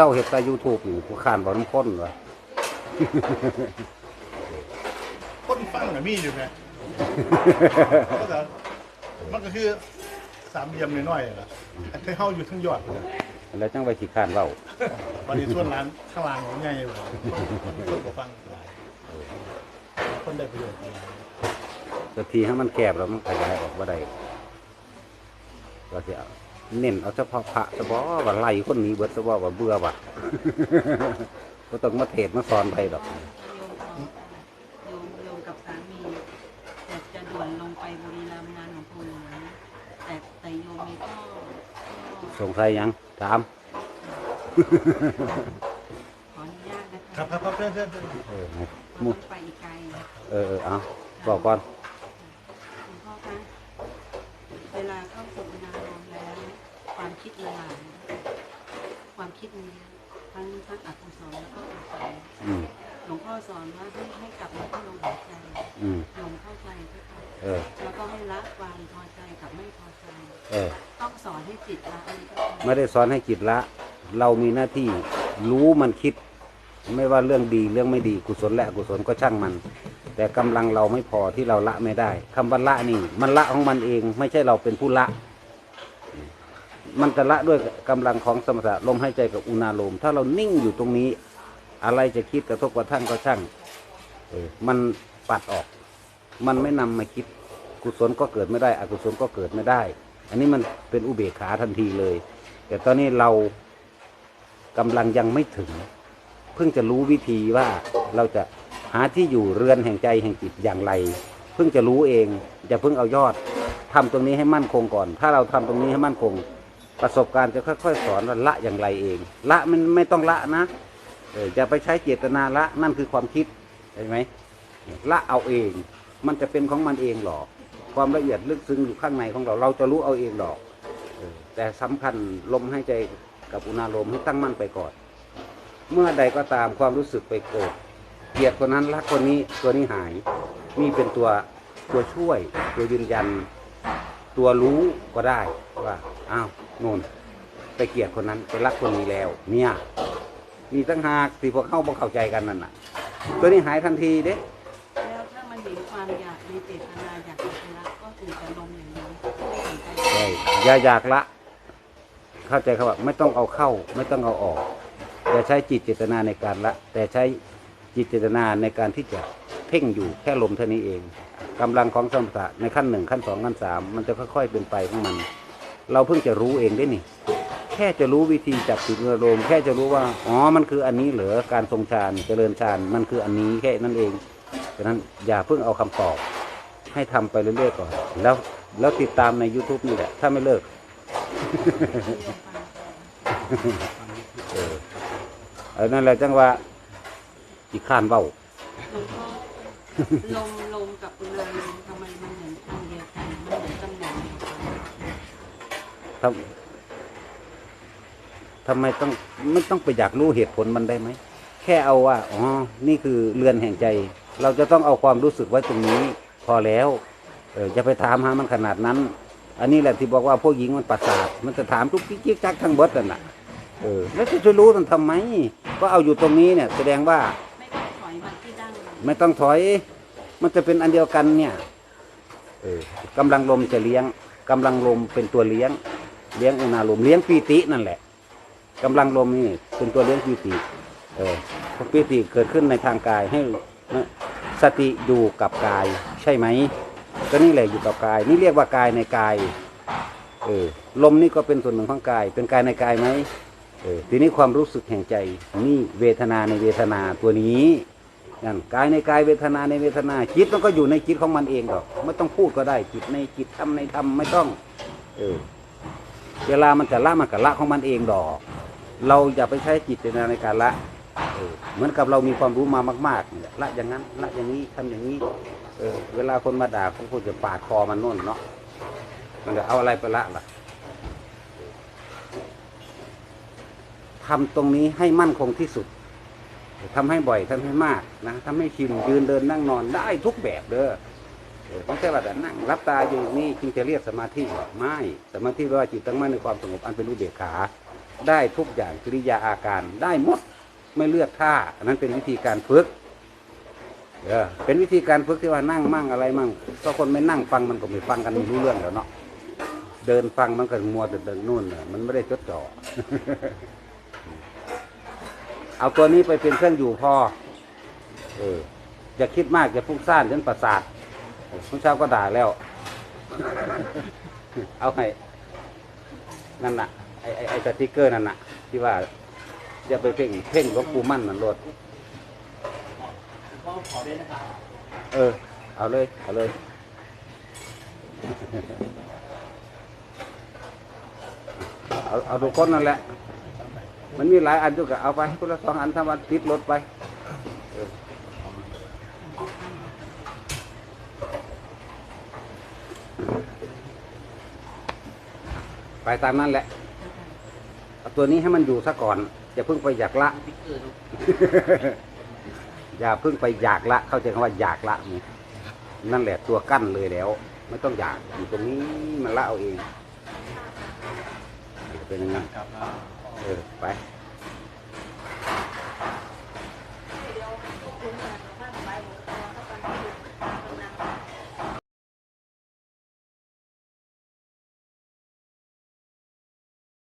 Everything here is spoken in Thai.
เศร้าเฮ็ดแต่ YouTube นี่ผู้ข้านบ่น้ำข้นวะ คนฟังน่ะมีอยู่ไงก็จะมันก็คือสามเหลี่ยมน้อยๆล่ะให้เฮาอยู่ทั้งยอดเลยแล้วจังไว้ขี้ข้านเว้าวันนี้ส่วนร้านข้างล่างของใหญ่เลยคนคนก็ฟังหลายคนได้ประโยชน์หลายสักทีให้มันแคบแล้วมันขยายออกบ่ได้ก็สิเอา เน้นเอาเฉพาะพระเฉพาะว่าไล่คนนี้เบิดเฉพาะว่าเบื่อว่ะบ่ต้องมาเทศน์มาสอนไปดอกโยมเอาโยมโยมกับสามีแต่จะด่วนลงไปบุรีรัมย์งานของปู่หลวงแต่แต่โยมมีก็ก็สงสัยหยังถาม ขออนุญาตนะคะครับครับครับเพื่อนเพื่อนเพื่อนเออต้มุองไปอีกไกล เออเออเอาบอกก่อน คุณพ่อคะเวลาเข้าสู่นารมณ์แล้ว ความคิดละลายความคิดนี้ทั้งทั้งอกุศลแล้วก็กุศลอืมหลวงพ่อสอนว่าให้ให้กลับมาที่ลมหายใจอืมลมเข้าใจนะคะเออ แล้วก็ให้ละความพอใจกับไม่พอใจ เออ ต้องสอนให้จิตละอันนี้ก็คือไม่ได้สอนให้จิตละ เรามีหน้าที่รู้มันคิด ไม่ว่าเรื่องดีเรื่องไม่ดีกุศลและอกุศลก็ช่างมัน แต่กำลังเราไม่พอที่เราละไม่ได้คำว่าละนี่ มันละของมันเอง ไม่ใช่เราเป็นผู้ละ มันจะละด้วยกำลังของสมถะลมหายใจกับอุณาโลม ถ้าเรานิ่งอยู่ตรงนี้ อะไรจะคิดกระทบกระทั่งก็ช่างมันปัดออก มันไม่นำมาคิดกุศลก็เกิดไม่ได้ อกุศลก็เกิดไม่ได้ อันนี้มันเป็นอุเบกขาทันทีเลย แต่ตอนนี้เรากำลังยังไม่ถึง เพิ่งจะรู้วิธีว่าเราจะหาที่อยู่เรือนแห่งใจแห่งจิตอย่างไร เพิ่งจะรู้เองอย่าเพิ่งเอายอดทำตรงนี้ให้มั่นคงก่อน ถ้าเราทำตรงนี้ให้มั่นคง ประสบการณ์จะค่อย ๆ สอนว่าละอย่างไรเอง ละมันไม่ต้องละนะเอออย่าไปใช้เจตนาละนั่นคือความคิดเห็นไหมละเอาเอง มันจะเป็นของมันเองหรอก ความละเอียดลึกซึ้งอยู่ข้างในของเราเราจะรู้เอาเองหรอกออแต่สำคัญลมให้ใจกับอุณาลมให้ตั้งมั่นไปก่อน เมื่อใดก็ตามความรู้สึกไปเกิดเกลียดคนนั้นรักคนนี้ตัวนี้หายนี่เป็นตัวตัวช่วยตัวยืนยัน ตัวรู้ก็ได้ว่าอ้าวโน่นไปเกลียดคนนั้นไปรักคนนี้แล้ว เนี่ยมีตั้งหากที่พวกเข้าบ่เข้าใจกันนั่นน่ะ ตัวนี้หายทันทีเด้แล้วถ้ามันเห็นความอยากในเจตนาอยากจะไปละก็คือจะลมอย่างนี้ไม่สนใจใช่อย่าอยากละ เข้าใจครับว่าไม่ต้องเอาเข้า ไม่ต้องเอาออกอย่าใช้จิตเจตนาในการละ แต่ใช้จิตเจตนาในการที่จะเพ่งอยู่แค่ลมเท่านี้เอง กำลังของสมถะในขั้นหนึ่งขั้นสองขั้นสามมันจะค่อย ๆ เป็นไปของมัน เราเพิ่งจะรู้เองได้นี่ แค่จะรู้วิธีจับจิตอารมณ์แค่จะรู้ว่าอ๋อมันคืออันนี้เหรอการทรงฌานเจริญฌานมันคืออันนี้แค่นั้นเองฉะนั้นอย่าเพิ่งเอาคำตอบ ให้ทำไปเรื่อยๆก่อน แล้วแล้วติดตามใน YouTube นี่แหละ ถ้าไม่เลิกเออเออนั่นแหละจังว่าอีกข้านเบ้าลวงพ่อลม ทำทำไมต้องไม่ต้องไปอยากรู้เหตุผลมันได้ไหม แค่เอาว่าอ๋อนี่คือเรือนแห่งใจ เราจะต้องเอาความรู้สึกไว้ตรงนี้ พอแล้วเออจะไปถามหามันขนาดนั้น อันนี้แหละที่บอกว่าพวกหญิงมันประสาทมันจะถามทุกจิ๊กจิ๊กจักทั้งเบิดนั่นน่ะเออ แล้วจะจะรู้มันทำไม ก็เอาอยู่ตรงนี้เนี่ย แสดงว่าไม่ต้องถอยมาที่ดั้งไม่ต้องถอย มันจะเป็นอันเดียวกันเนี่ย เออกำลังลมจะเลี้ยงกำลังลมเป็นตัวเลี้ยง เลี้ยงอุณาลมเลี้ยงปีตินั่นแหละกำลังลมนี่เป็นตัวเลี้ยงปีติเออพอปีติเกิดขึ้นในทางกายให้สติอยู่กับกายใช่ไหมก็นี่แหละอยู่กับกาย นี่เรียกว่ากายในกายเออลมนี่ก็เป็นส่วนหนึ่งของกาย เป็นกายในกายไหมเออทีนี้ความรู้สึกแห่งใจนี่เวทนาในเวทนาตัวนี้นั่นกายในกายเวทนาในเวทนาจิตมันก็อยู่ในจิตของมันเองหรอกไม่ต้องพูดก็ได้จิตในจิตทำในธรรมไม่ต้อง เออ เวลามันจะละมันก็ละของมันเองดอก เราอย่าไปใช้จิตนาในการละเออเหมือนกับเรามีความรู้มามากๆละอย่างนั้นละอย่างนี้ทำอย่างนี้เออเวลาคนมาด่าเขาคงจะปาดคอมันน่นเนาะมันจะเอาอะไรไปละล่ะทำตรงนี้ให้มั่นคงที่สุดทำให้บ่อยทำให้มากนะทำให้ชินยืนเดินนั่งนอนได้ทุกแบบเด้อ เออไม่ใช่ว่านั่งรับตาอยู่นี่จึงจะเรียกสมาธิไม่สมาธิแปลว่าจิตตั้งมั่นในความสงบอันเป็นอุเบกขา ได้ทุกอย่างกิริยาอาการได้หมดไม่เลือกท่าอันนั้นเป็นวิธีการฝึกเออเป็นวิธีการฝึกที่ว่านั่งมั่งอะไรมั่งก็คนไม่นั่งฟังมันก็ไม่ฟังกันไม่รู้เรื่องแล้วเนาะเดินฟังมันก็มัวแต่เดินนู่นน่ะมันไม่ได้จดจ่อเอาตัวนี้ไปเป็นเครื่องอยู่พอเอออย่าคิดมากอย่าฟุ้งซ่านจนประสาท เมื่อเช้าก็ด่าแล้ว เอาให้นั่นน่ะไอ้ไอ้ไอ้สติกเกอร์นั่นน่ะ ที่ว่าอย่าไปเพ่งเพ่งหลวงปู่มั่นนั่นโลดพ่อนรับเออ เอาเลย เอาเลยเอาเอาทุกคนนั่นแหละ มันมีหลายอันด้วยก็เอาไปคนละสองอันทำวันติดรถไปเออ ไปตามนั้นแหละเอาตัวนี้ให้มันอยู่ซะก่อน อย่าเพิ่งไปอยากละพิกเกอร์ลูกอย่าเพิ่งไปอยากละ เข้าใจคำว่าอยากละนี่นั่นแหละตัวกั้นเลยแล้ว ไม่ต้องอยากอยู่ตรงนี้มันละเอาเองเป็นอยังไงครับเออไป